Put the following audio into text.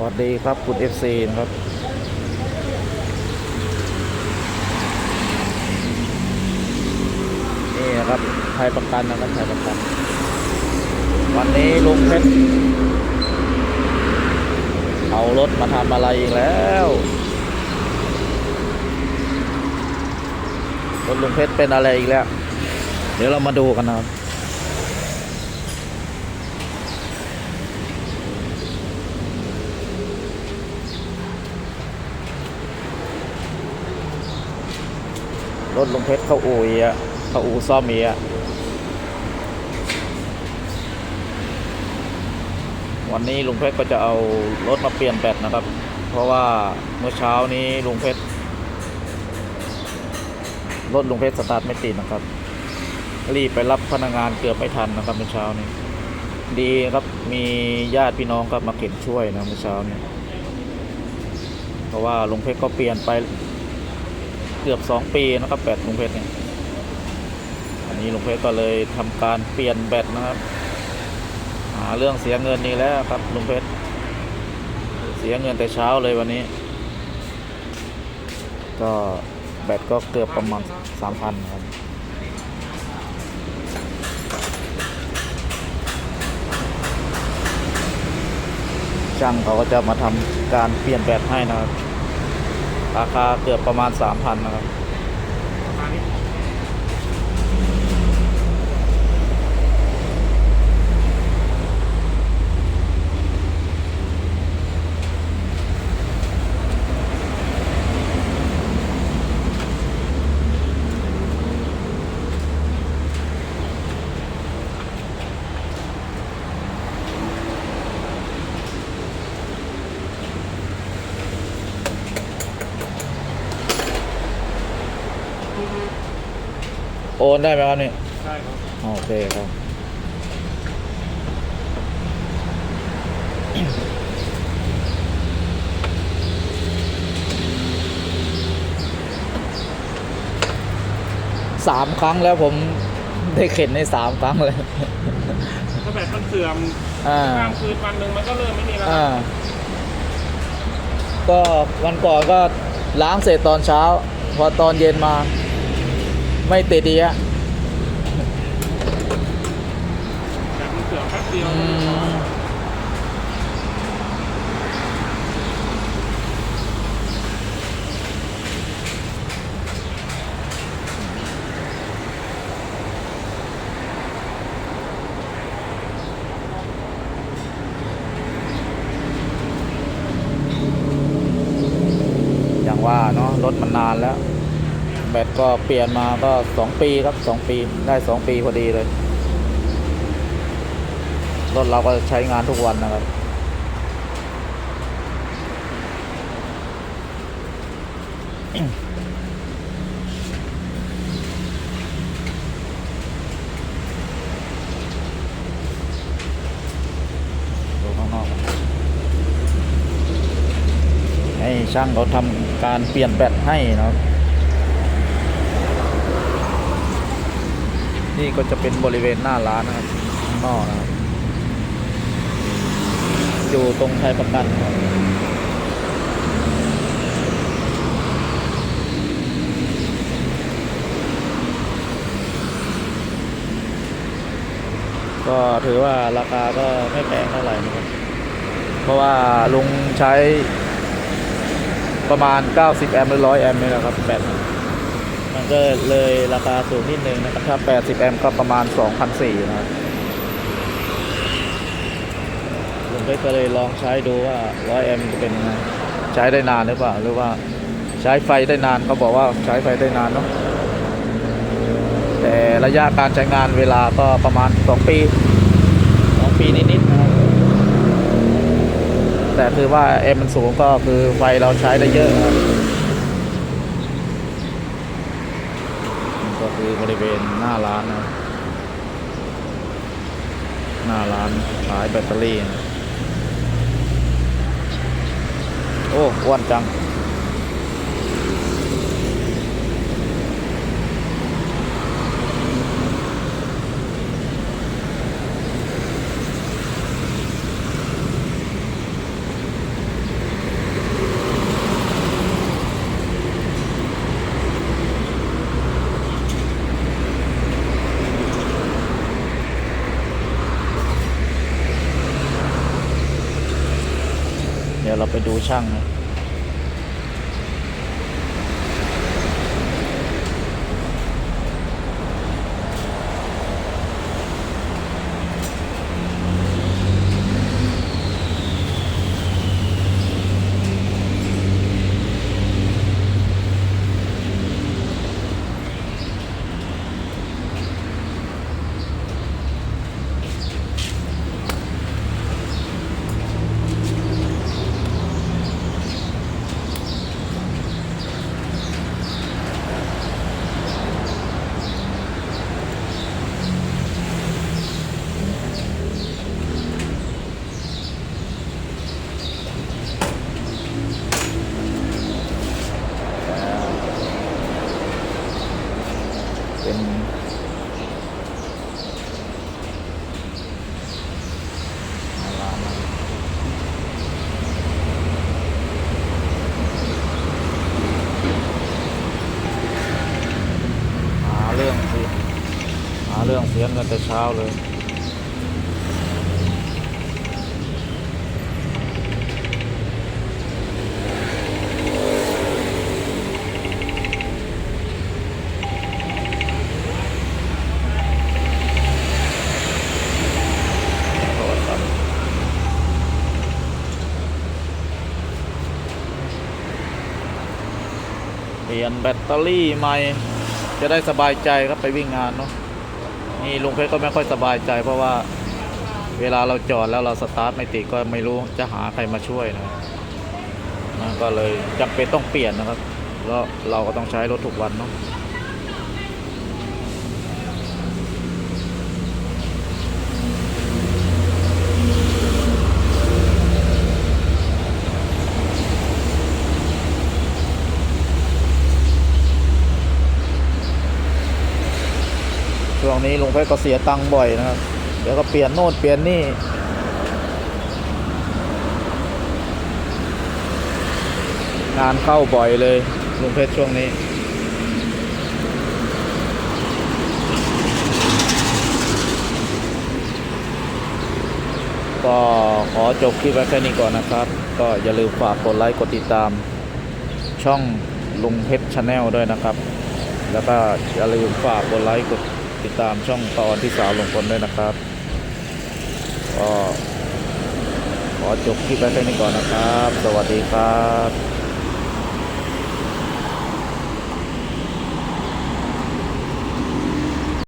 วัสดีครับคุณ FC นะครับ นี่ครับไทยประกันนะครับไทยประกัน วันนี้ลุงเพชรเอารถมาทำอะไรอีกแล้วรถลุงเพชรเป็นอะไรอีกแล้ว เดี๋ยวเรามาดูกันนะครับ รถลงเพชรเข้าอู่อีกอะเข้าอู่ซ่อมอีกอะวันนี้ลุงเพชรก็จะเอารถมาเปลี่ยนแบตนะครับ เพราะว่าเมื่อเช้านี้ลุงเพชรรถลุงเพชรสตาร์ทไม่ติดนะครับ รีบไปรับพนักงานเกือบไม่ทันนะครับเมื่อเช้านี้ ดีครับมีญาติพี่น้องครับมาเก็บช่วยนะเมื่อเช้านี้ เพราะว่าลุงเพชรก็เปลี่ยนไป เกือบสองปีนะครับแบตลุงเพชรเนี่ยอันนี้ลุงเพชรก็เลยทำการเปลี่ยนแบตนะครับ หาเรื่องเสียเงินนี่แล้วครับลุงเพชรเสียเงินแต่เช้าเลยวันนี้ ก็แบตก็เกือบประมาณสามพันครับช่างเขาก็จะมาทำการเปลี่ยนแบตให้นะครับ ราคาเกือบประมาณสามพันนะครับ โอนได้ไหมครับนี่ใช่ครับ โอเคครับ สามครั้งแล้วผมได้เข็นในสามครั้งเลย ถ้าแบตมันเสื่อมอ่า ข้ามคืนวันหนึ่งมันก็เริ่มไม่มีแล้วคอ่ารับก็วันก่อนก็ล้างเสร็จตอนเช้า พอตอนเย็นมา ไม่ติดดีอะแบตมันเสือแป๊บเดียวอืมอย่างว่าเนาะรถมันนานแล้ว แบตก็เปลี่ยนมาก็สองปีครับสองปีได้สองปีพอดีเลยรถเราก็ใช้งานทุกวันนะครับดูข้างนอกให้ช่างเขาทำการเปลี่ยนแบตให้นะครับ นี่ก็จะเป็นบริเวณหน้าร้านนะครับข้างนอกนะครับ อยู่ตรงไทยประกันก็ถือว่าราคาก็ไม่แพงเท่าไหร่นะครับ เพราะว่าลุงใช้ประมาณ 90 แอมป์หรือ 100 แอมป์นี่แหละครับแบต มันก็เลยราคาสูงนิดนึงนะครับถ้า 80 แอมป์ก็ประมาณ 2,400นะครับผมก็เลยลองใช้ดูว่า 100 แอมป์จะเป็นยังไงใช้ได้นานหรือเปล่า หรือว่าใช้ไฟได้นานเขาบอกว่าใช้ไฟได้นานเนาะแต่ระยะการใช้งานเวลาก็ประมาณ 2 ปี 2 ปีนิดๆนะครับแต่คือว่าแอมป์มันสูงก็คือไฟเราใช้ได้เยอะนะครับนี่ก็ คือบริเวณหน้าร้านนะ หน้าร้านขายแบตเตอรี่นะโอ้อ้วนจัง เราไปดูช่างนะ เป็นอะไรนะหาเรื่องสิหาเรื่องเสียงกันแต่เช้าเลย โทษครับเปลี่ย นแบตเตอรี่ใหม่จะได้สบายใจครับไปวิ่งงานเนาะนี่ลุงเพชรก็ไม่ค่อยสบายใจ เพราะว่าเวลาเราจอดแล้วเราสตาร์ทไม่ติดก็ไม่รู้จะหาใครมาช่วยนะนะก็เลยจำเป็นต้องเปลี่ยนนะครับแล้วเราก็ต้องใช้รถทุกวันเนาะ ช่วงนี้ลุงเพชรก็เสียตังค์บ่อยนะครับ เดี๋ยวก็เปลี่ยนโน่นเปลี่ยนนี่งานเข้าบ่อยเลยลุงเพชรช่วงนี้ ก็ขอจบคลิปไว้แค่นี้ก่อนนะครับ ก็อย่าลืมฝากกดไลค์กดติดตาม ช่องลุงเพชรชาแนลด้วยนะครับ แล้วก็อย่าลืมฝากกดไลค์กด ติดตามช่องตอนที่สาวลงพลด้วยนะครับก็ขอจบคลิปไว้แค่นี้ก่อนนะครับ สวัสดีครับ